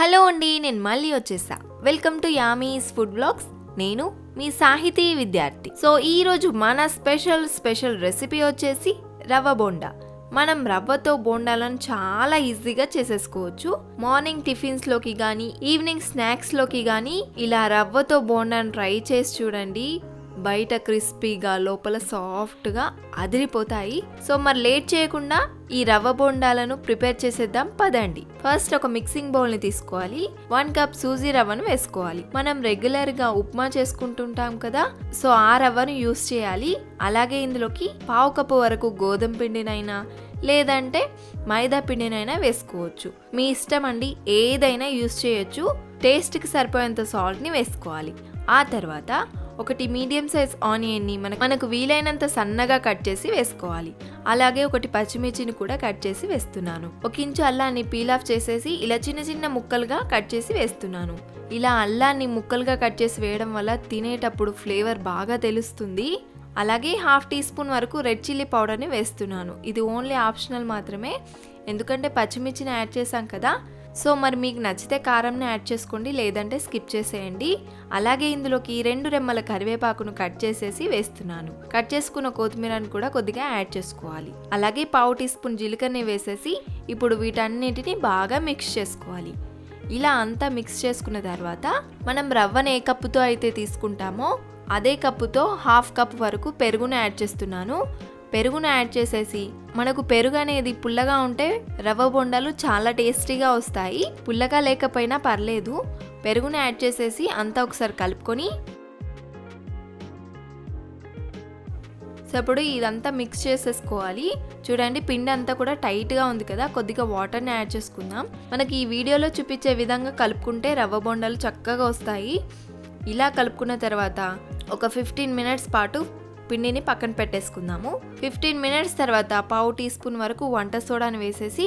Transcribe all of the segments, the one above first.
Hello అండి నేను మళ్ళీ వచ్చేసా. Welcome to yummy's food blogs నేను మీ సాహితీ విద్యార్థి. సో ఈరోజు మన స్పెషల్ స్పెషల్ రెసిపీ వచ్చేసి రవ్వ బోండా. మనం రవ్వతో బోండాలను చాలా ఈజీగా చేసేసుకోవచ్చు. మార్నింగ్ టిఫిన్స్లోకి కానీ ఈవినింగ్ స్నాక్స్లోకి కానీ ఇలా రవ్వతో బోండాను ట్రై చేసి చూడండి. బయట క్రిస్పీగా లోపల సాఫ్ట్గా అదిరిపోతాయి. సో మరి లేట్ చేయకుండా ఈ రవ్వ బోండాలను ప్రిపేర్ చేసేద్దాం. పదండి. ఫస్ట్ ఒక మిక్సింగ్ బౌల్ని తీసుకోవాలి. వన్ కప్ సూజీ రవ్వను వేసుకోవాలి. మనం రెగ్యులర్గా ఉప్మా చేసుకుంటుంటాం కదా సో ఆ రవ్వను యూస్ చేయాలి. అలాగే ఇందులోకి పావు కప్పు వరకు గోధుమ పిండినైనా లేదంటే మైదా పిండినైనా వేసుకోవచ్చు. మీ ఇష్టం అండి ఏదైనా యూస్ చేయొచ్చు. టేస్ట్కి సరిపోయేంత సాల్ట్ని వేసుకోవాలి. ఆ తర్వాత ఒకటి మీడియం సైజ్ ఆనియన్ని మన మనకు వీలైనంత సన్నగా కట్ చేసి వేసుకోవాలి. అలాగే ఒకటి పచ్చిమిర్చిని కూడా కట్ చేసి వేస్తున్నాను. ఒక ఇంచు అల్లాన్ని పీల్ ఆఫ్ చేసేసి ఇలా చిన్న చిన్న ముక్కలుగా కట్ చేసి వేస్తున్నాను. ఇలా అల్లాన్ని ముక్కలుగా కట్ చేసి వేయడం వల్ల తినేటప్పుడు ఫ్లేవర్ బాగా తెలుస్తుంది. అలాగే హాఫ్ టీ స్పూన్ వరకు రెడ్ చిల్లీ పౌడర్ని వేస్తున్నాను. ఇది ఓన్లీ ఆప్షనల్ మాత్రమే. ఎందుకంటే పచ్చిమిర్చిని యాడ్ చేసాం కదా సో మరి మీకు నచ్చితే కారంని యాడ్ చేసుకోండి లేదంటే స్కిప్ చేసేయండి. అలాగే ఇందులోకి రెండు రెమ్మల కరివేపాకును కట్ చేసేసి వేస్తున్నాను. కట్ చేసుకున్న కొత్తిమీరని కూడా కొద్దిగా యాడ్ చేసుకోవాలి. అలాగే పావు టీ స్పూన్ జీలకర్రని వేసేసి ఇప్పుడు వీటన్నిటిని బాగా మిక్స్ చేసుకోవాలి. ఇలా అంతా మిక్స్ చేసుకున్న తర్వాత మనం రవ్వను ఏ కప్పుతో అయితే తీసుకుంటామో అదే కప్పుతో హాఫ్ కప్ వరకు పెరుగును యాడ్ చేస్తున్నాను. పెరుగును యాడ్ చేసేసి మనకు పెరుగు అనేది పుల్లగా ఉంటే రవ్వ బొండాలు చాలా టేస్టీగా వస్తాయి. పుల్లగా లేకపోయినా పర్లేదు. పెరుగును యాడ్ చేసేసి అంతా ఒకసారి కలుపుకొని సో ఇప్పుడు ఇదంతా మిక్స్ చేసేసుకోవాలి. చూడండి పిండి అంతా కూడా టైట్గా ఉంది కదా కొద్దిగా వాటర్ని యాడ్ చేసుకుందాం. మనకి ఈ వీడియోలో చూపించే విధంగా కలుపుకుంటే రవ్వ బొండాలు చక్కగా వస్తాయి. ఇలా కలుపుకున్న తర్వాత ఒక ఫిఫ్టీన్ మినిట్స్ పాటు పిండిని పక్కన పెట్టేసుకుందాము. ఫిఫ్టీన్ మినిట్స్ తర్వాత పావు టీ స్పూన్ వరకు వంట సోడాని వేసేసి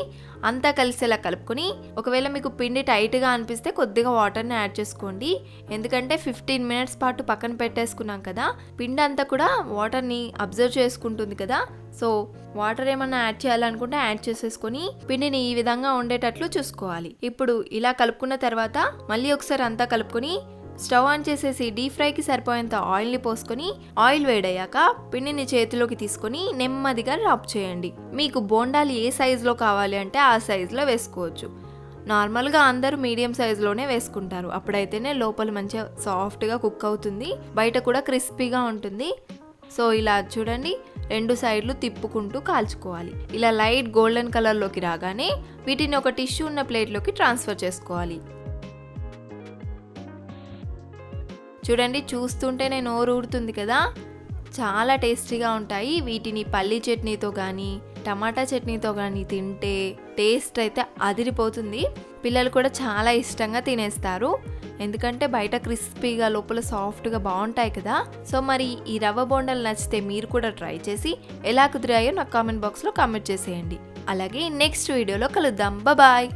అంతా కలిసేలా కలుపుకొని ఒకవేళ మీకు పిండి టైట్గా అనిపిస్తే కొద్దిగా వాటర్ని యాడ్ చేసుకోండి. ఎందుకంటే ఫిఫ్టీన్ మినిట్స్ పాటు పక్కన పెట్టేసుకున్నాం కదా పిండి అంతా కూడా వాటర్ని అబ్జర్వ్ చేసుకుంటుంది కదా. సో వాటర్ ఏమన్నా యాడ్ చేయాలనుకుంటే యాడ్ చేసేసుకొని పిండిని ఈ విధంగా ఉండేటట్లు చూసుకోవాలి. ఇప్పుడు ఇలా కలుపుకున్న తర్వాత మళ్ళీ ఒకసారి అంతా కలుపుకొని స్టవ్ ఆన్ చేసేసి డీప్ ఫ్రైకి సరిపోయేంత ఆయిల్ని పోసుకొని ఆయిల్ వేడయ్యాక పిండిని చేతిలోకి తీసుకొని నెమ్మదిగా రాప్ చేయండి. మీకు బోండాలు ఏ సైజులో కావాలి అంటే ఆ సైజులో వేసుకోవచ్చు. నార్మల్గా అందరూ మీడియం సైజులోనే వేసుకుంటారు. అప్పుడైతేనే లోపల మంచిగా సాఫ్ట్గా కుక్ అవుతుంది. బయట కూడా క్రిస్పీగా ఉంటుంది. సో ఇలా చూడండి. రెండు సైడ్లు తిప్పుకుంటూ కాల్చుకోవాలి. ఇలా లైట్ గోల్డెన్ కలర్లోకి రాగానే వీటిని ఒక టిష్యూ ఉన్న ప్లేట్లోకి ట్రాన్స్ఫర్ చేసుకోవాలి. చూడండి చూస్తుంటే నేను నోరు ఊరుతుంది కదా. చాలా టేస్టీగా ఉంటాయి. వీటిని పల్లి చట్నీతో కానీ టమాటా చట్నీతో కానీ తింటే టేస్ట్ అయితే అదిరిపోతుంది. పిల్లలు కూడా చాలా ఇష్టంగా తినేస్తారు. ఎందుకంటే బయట క్రిస్పీగా లోపల సాఫ్ట్గా బాగుంటాయి కదా. సో మరి ఈ రవ్వ బొండలు నచ్చితే మీరు కూడా ట్రై చేసి ఎలా కుదిరాయో నాకు కామెంట్ బాక్స్లో కామెంట్ చేసేయండి. అలాగే నెక్స్ట్ వీడియోలో కలుద్దాం. బాయ్.